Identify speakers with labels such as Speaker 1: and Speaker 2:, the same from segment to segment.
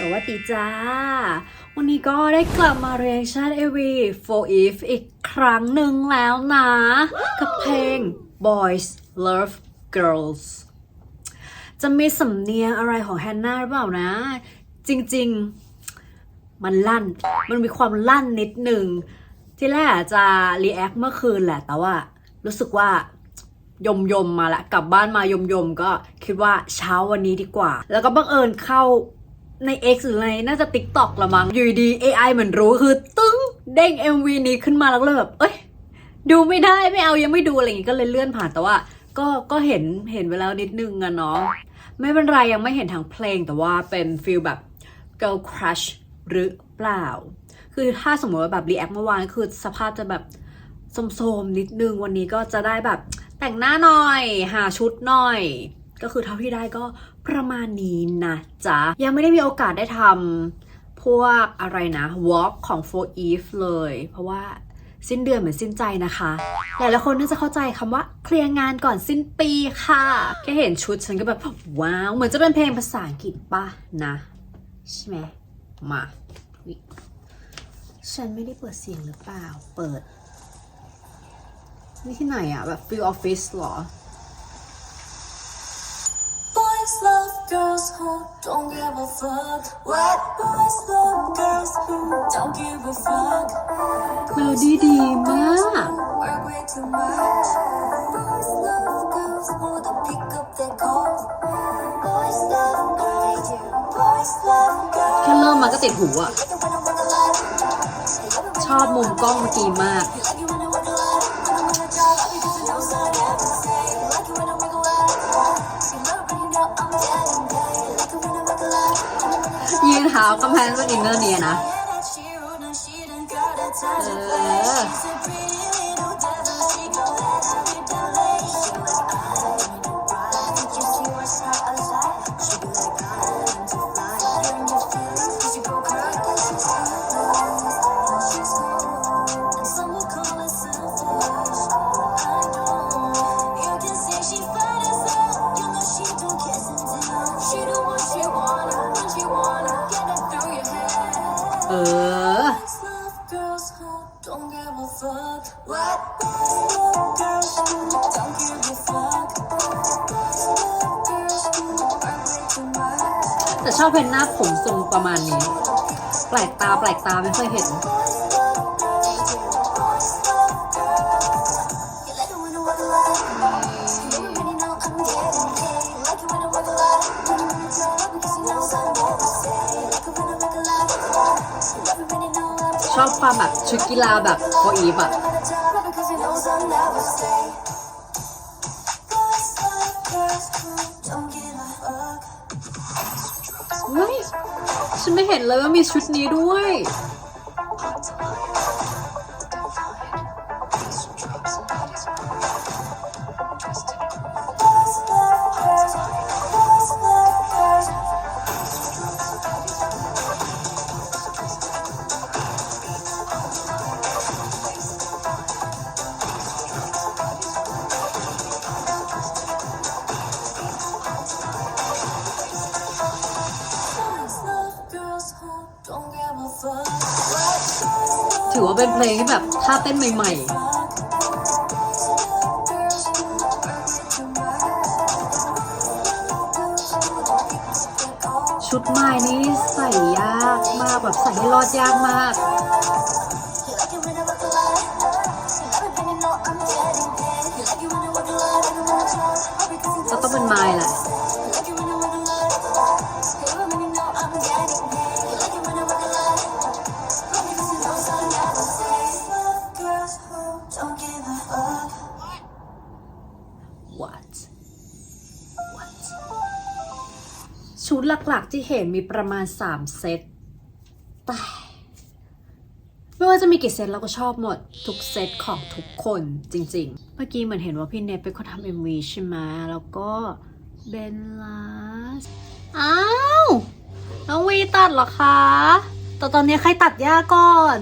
Speaker 1: สวัสดีจ้า วันนี้ก็ได้กลับมา reaction AV for Eve อีกครั้งหนึ่งแล้วนะ กับเพลง Boys Love Girls จะมีสำเนียงอะไรของแฮนนาหรือเปล่านะ จริงๆ มันลั่น มันมีความลั่นนิดหนึ่ง ที่แรกอะจะรีแอคเมื่อคืนแหละ แต่ว่ารู้สึกว่ายมยมๆมาละกลับบ้านมายมยมๆก็คิดว่าเช้าวันนี้ดีกว่า แล้วก็บังเอิญเข้า ใน X หรือในน่าจะ TikTok ละมั้งอยู่ดี AI เหมือนรู้คือตึ้งเด้ง MV นี้ขึ้นมาแล้วก็เลยแบบเอ้ยดูไม่ได้ไม่เอายังไม่ดูอะไรอย่างงี้ก็เลยเลื่อนผ่านแต่ว่า ก็ก็เห็นเห็นไปแล้วนิดนึงอะเนาะไม่เป็นไรยังไม่เห็นทั้งเพลงแต่ว่าเป็นฟีลแบบ girl crush หรือเปล่า คือถ้าสมมติว่าแบบรีแอคเมื่อวานคือสภาพจะแบบโสมๆนิดนึงวันนี้ก็จะได้แบบแต่งหน้าหน่อย หาชุดหน่อย ก็คือเท่าที่ได้ก็ประมาณนี้นะจ๊ะ ยังไม่ได้มีโอกาสได้ทำพวกอะไรนะ walk ของ for eve เลย เพราะว่าสิ้นเดือนเหมือนสิ้นใจนะคะ หลายๆคนน่าจะเข้าใจคำว่าเคลียร์งานก่อนสิ้นปีค่ะ แค่เห็นชุดฉันก็แบบ ว้าว เหมือนจะเป็นเพลงภาษาอังกฤษป่ะนะ ใช่ไหม มา ฉันไม่ได้เปิดเสียงหรือเปล่า เปิด นี่ที่ไหนอะแบบฟิลออฟฟิศหรอ
Speaker 2: girls who don't give a fuck. What boys love girls who don't give a fuck.
Speaker 1: เมโลดี้ดีมาก
Speaker 2: Work way too much. Boys love girls who don't pick up their calls. Boys love girls. Boys love
Speaker 1: แค่
Speaker 2: girls.
Speaker 1: เริ่มมาก็ติดหูอะ
Speaker 2: Like it when I wanna lie.
Speaker 1: ชอบมุมกล้องเมื่อกี้มาก
Speaker 2: Like
Speaker 1: เท้ากำแพงก็อินเนอร์เนียนะ
Speaker 2: don't give a fuck. What? Boys love girls who don't give a fuck. Boys love girls who work way too much.
Speaker 1: แต่ชอบเพนหน้าผมทรงประมาณนี้ แปลกตาแปลกตาไม่เคยเห็น ชอบความแบบชุดกีฬาแบบโฟอีฟอะ
Speaker 2: Because he knows I'll never stay. Boys love girls who don't give a fuck.
Speaker 1: เฮ้ยฉันไม่เห็นเลยว่ามีชุดนี้ด้วย ถือว่าเป็นเพลงที่แบบท่าเต้นใหม่ ๆ ชุดไม้นี่ใส่ยากมากแบบใส่ให้รอดยากมาก ที่เห็นมีประมาณ 3 เซตแต่ไม่ว่าจะมีกี่เซตเราก็ชอบหมดทุกเซตของทุกคนจริง ๆ เมื่อกี้เหมือนเห็นว่าพี่เนทเป็นคนทำ MV ใช่ไหมแล้วก็เบนลาสอ้าว น้องวีตัดเหรอคะแต่ตอนนี้ใครตัดหญ้าก่อน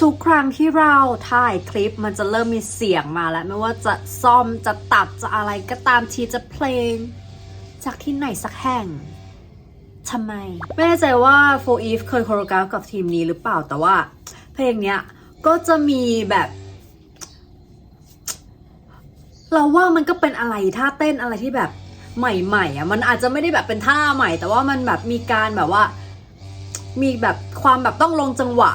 Speaker 1: ทุกครั้งที่เราถ่ายคลิปมันจะเริ่มมีเสียงมาแล้ว ไม่ว่าจะซ่อมจะตัดจะอะไรก็ตามทีจะเพลง จากที่ไหนสักแห่งทำไม ไม่แน่ใจว่า For Eve เคยโคโรกราฟกับทีมนี้หรือเปล่าแต่ว่า เพลงเนี้ยก็จะมีแบบ เราว่ามันก็เป็นอะไรท่าเต้นอะไรที่แบบใหม่ๆอะมันอาจจะไม่ได้แบบเป็นท่าใหม่ แต่ว่ามันแบบมีการแบบว่า มีแบบความแบบต้องลงจังหวะ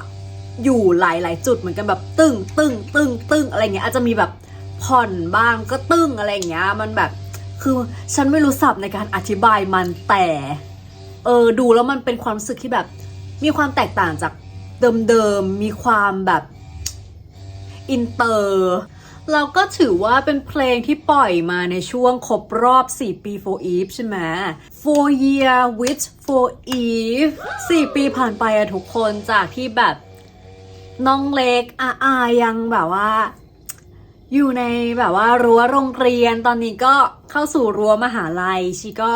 Speaker 1: อยู่หลายๆจุดเหมือนกันแบบตึ้งตึ้งตึ้งตึ้งอะไรเงี้ยอาจจะมีแบบผ่อนบ้างก็ตึ้งอะไรเงี้ย มันแบบ คือฉันไม่รู้ศัพท์ในการอธิบายมันแต่ เออดูแล้วมันเป็นความรู้สึกที่แบบ มีความแตกต่างจากเดิมๆมีความแบบอินเตอร์เราก็ถือว่าเป็นเพลงที่ปล่อยมาในช่วงครบรอบ 4 ปี for Eve ใช่ไหม four year with for Eve 4 ปีผ่านไปอะทุกคนจากที่แบบน้องเล็กอาอายังแบบว่า อยู่ในแบบว่ารั้วโรงเรียนตอนนี้ก็เข้าสู่รั้วมหาลัย ชีก็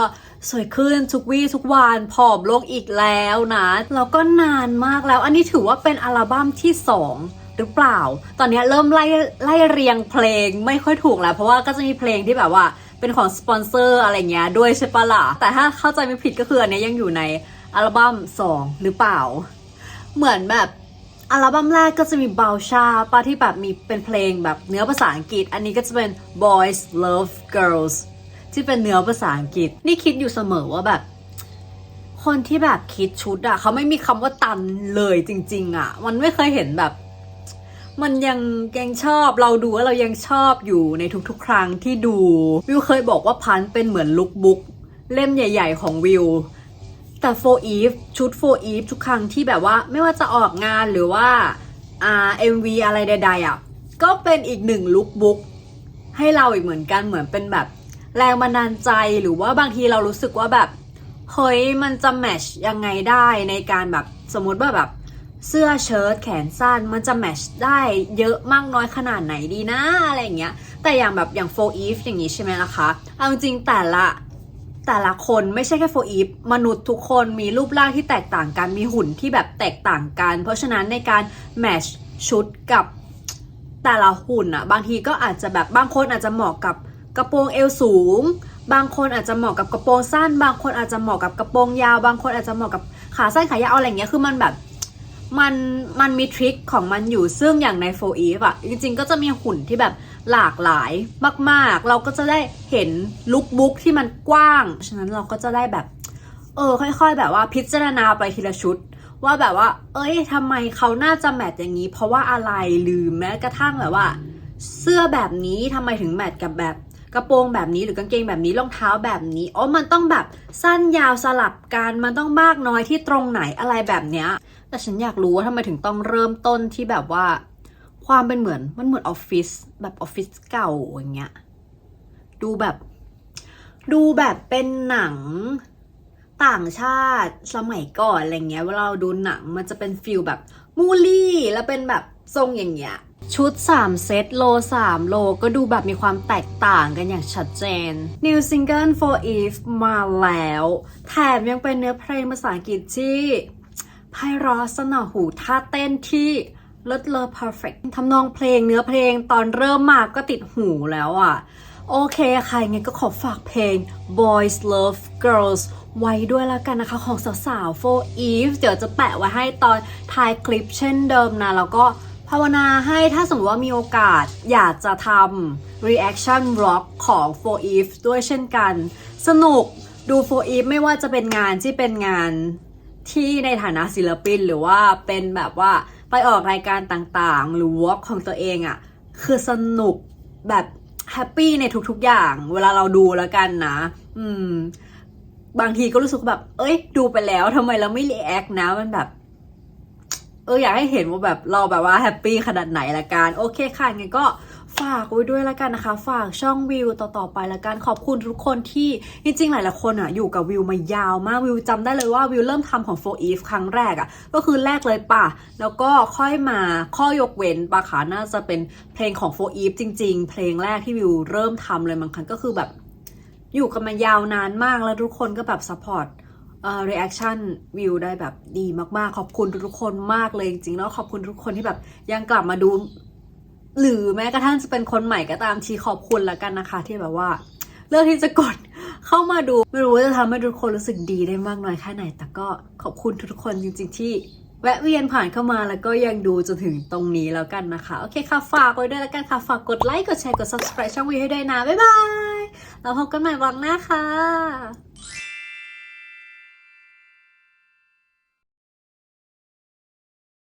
Speaker 1: สวยขึ้นทุกวี่ทุกวันผอมลงอีกแล้วนะแล้วก็นานมากแล้ว อันนี้ถือว่าเป็นอัลบั้มที่ 2 หรือเปล่า ตอนนี้เริ่มไล่ไล่เรียงเพลงไม่ค่อยถูกแล้ว เพราะว่าก็จะมีเพลงที่แบบว่าเป็นของสปอนเซอร์อะไรเงี้ยด้วยใช่ปะล่ะแต่ถ้าเข้าใจไม่ผิดก็คืออันนี้ยังอยู่ในอัลบั้ม2 หรือเปล่า เหมือนแบบ อัลบั้มแรกก็จะมีเบลชาปะที่แบบมีเป็นเพลงแบบเนื้อภาษาอังกฤษ อันนี้ก็จะเป็น boys love girls ที่เป็นเนื้อภาษาอังกฤษ นี่คิดอยู่เสมอว่าแบบ คนที่แบบคิดชุดอะเขาไม่มีคำว่าตันเลยจริง ๆอะมันไม่เคยเห็นแบบ มันยังยังชอบเราดูว่าเรายังชอบอยู่ในทุกๆ ครั้งที่ดู วิวเคยบอกว่าพันเป็นเหมือนลุคบุ๊กเล่มใหญ่ ๆ ของวิว แต่ for eve ชุด for eve ทุกครั้งที่แบบว่าไม่ว่าจะออกงานหรือว่าอ่า MV อะไรใด ๆอะก็เป็นอีกหนึ่งลุคบุ๊กให้เราอีกเหมือนกันเหมือนเป็นแบบแรงบันดาลใจหรือว่าบางทีเรารู้สึกว่าแบบเฮ้ยมันจะแมชยังไงได้ในการแบบสมมติว่าแบบเสื้อเชิ้ตแขนสั้นมันจะแมชได้เยอะมากน้อยขนาดไหนดีนะอะไรอย่างเงี้ยแต่อย่างแบบอย่าง for eve อย่างนี้ใช่ไหมล่ะคะเอาจริงแต่ละ แต่ละคนไม่ใช่แค่โฟอีฟมนุษย์ทุกคนมีรูปร่างที่แตกต่างกัน มีหุ่นที่แบบแตกต่างกัน เพราะฉะนั้นในการแมชชุดกับแต่ละหุ่นอะบางทีก็อาจจะแบบบางคนอาจจะเหมาะกับกระโปรงเอวสูง บางคนอาจจะเหมาะกับกระโปรงสั้น บางคนอาจจะเหมาะกับกระโปรงยาว บางคนอาจจะเหมาะกับขาสั้นขายาวอะไรเงี้ยคือมันแบบมันมันมีทริคของมันอยู่ซึ่งอย่างในโฟอีฟอะจริงๆ ก็จะมีหุ่นที่แบบ หลากหลายมาก ๆ เราก็จะได้เห็นลุคบุ๊กที่มันกว้าง ฉะนั้นเราก็จะได้แบบ เออ ค่อย ๆ แบบว่าพิจารณาไปทีละชุด ว่าแบบว่า เอ้ยทำไมเขาน่าจะแมทอย่างนี้ เพราะว่าอะไรหรือแม้กระทั่งแบบว่า เสื้อแบบนี้ทำไมถึงแมทกับแบบกระโปรงแบบนี้หรือกางเกงแบบนี้รองเท้าแบบนี้อ๋อมันต้องแบบสั้นยาวสลับกันมันต้องมากน้อยที่ตรงไหนอะไรแบบเนี้ยแต่ฉันอยากรู้ว่าทำไมถึงต้องเริ่มต้นที่แบบว่า ความเป็นเหมือนมันเหมือนออฟฟิศแบบออฟฟิศเก่าอย่างเงี้ยดูแบบ ดูแบบเป็นหนังต่างชาติสมัยก่อนอะไรเงี้ยเวลาเราดูหนังมันจะเป็นฟิลแบบมูลี่แล้วเป็นแบบทรงอย่างเงี้ยชุด 3 เซตโล 3 โลก็ดูแบบมีความแตกต่างกันอย่างชัดเจน New Single for Eve มาแล้ว แถมยังเป็นเนื้อเพลงภาษาอังกฤษที่ไพเราะสนอหูท่าเต้นที่ เลิศเลอ perfect ทำนองเพลงเนื้อเพลงตอนเริ่มมาก็ติดหูแล้วอะ โอเคค่ะยังไงก็ขอฝากเพลง Boys Love Girls ไว้ด้วยแล้วกันนะคะของสาวๆ for Eve เดี๋ยวจะแปะไว้ให้ตอนท้ายคลิปเช่นเดิมนะ แล้วก็ภาวนาให้ถ้าสมมติว่ามีโอกาสอยากจะทำ reaction rock ของ for Eve ด้วยเช่นกัน สนุกดู for Eve ไม่ว่าจะเป็นงานที่เป็นงานที่ในฐานะศิลปินหรือว่าเป็นแบบว่า ไปออกรายการต่างๆ หรือวอล์กของตัวเองอะ่ะ คือสนุกแบบแฮปปี้ในทุกๆอย่าง เวลาเราดูแล้วกันนะ อืม บางทีก็รู้สึกแบบ เอ้ย ดูไปแล้วทำไมเราไม่รีแอคนะ มันแบบ เอออยากให้เห็นว่าแบบเราแบบว่าแฮปปี้ขนาดไหนละกัน โอเคค่ะงั้นก็ฝากไว้ด้วยละกันนะคะ ฝากช่องวิวต่อๆไปละกันขอบคุณทุกคนที่จริงๆหลายๆคนอะอยู่กับวิวมายาวมากวิวจำได้เลยว่าวิวเริ่มทำของ for eve ครั้งแรกอะก็คือแรกเลยป่ะ แล้วก็ค่อยมาข้อยกเว้นปะคะน่าจะเป็นเพลงของ for eve จริง ๆ เพลงแรกที่วิวเริ่มทำเลยบางครั้งก็คือแบบ อยู่กันมายาวนานมากแล้วทุกคนก็แบบ support เอ่อ reaction วิวได้แบบดีมากๆ ขอบคุณทุกคนมากเลยจริงๆแล้วขอบคุณทุกคนที่แบบยังกลับมาดู หรือแม้กระทั่งจะเป็นคนใหม่ก็ตามทีขอบคุณแล้วกันนะคะ ที่แบบว่าเลือกที่จะกดเข้ามาดู ไม่รู้ว่าจะทำให้ทุกคนรู้สึกดีได้มากน้อยแค่ไหน แต่ก็ขอบคุณทุกๆคนจริง ๆ ที่แวะเวียนผ่านเข้ามาแล้วก็ยังดูจนถึงตรงนี้แล้วกันนะคะ โอเคค่ะ ฝากไว้ด้วยแล้วกันค่ะ ฝากกดไลค์ กดแชร์ กด subscribe ช่องวีให้ด้วยนะ บ๊ายบาย แล้วพบกันใหม่วันหน้าค่ะ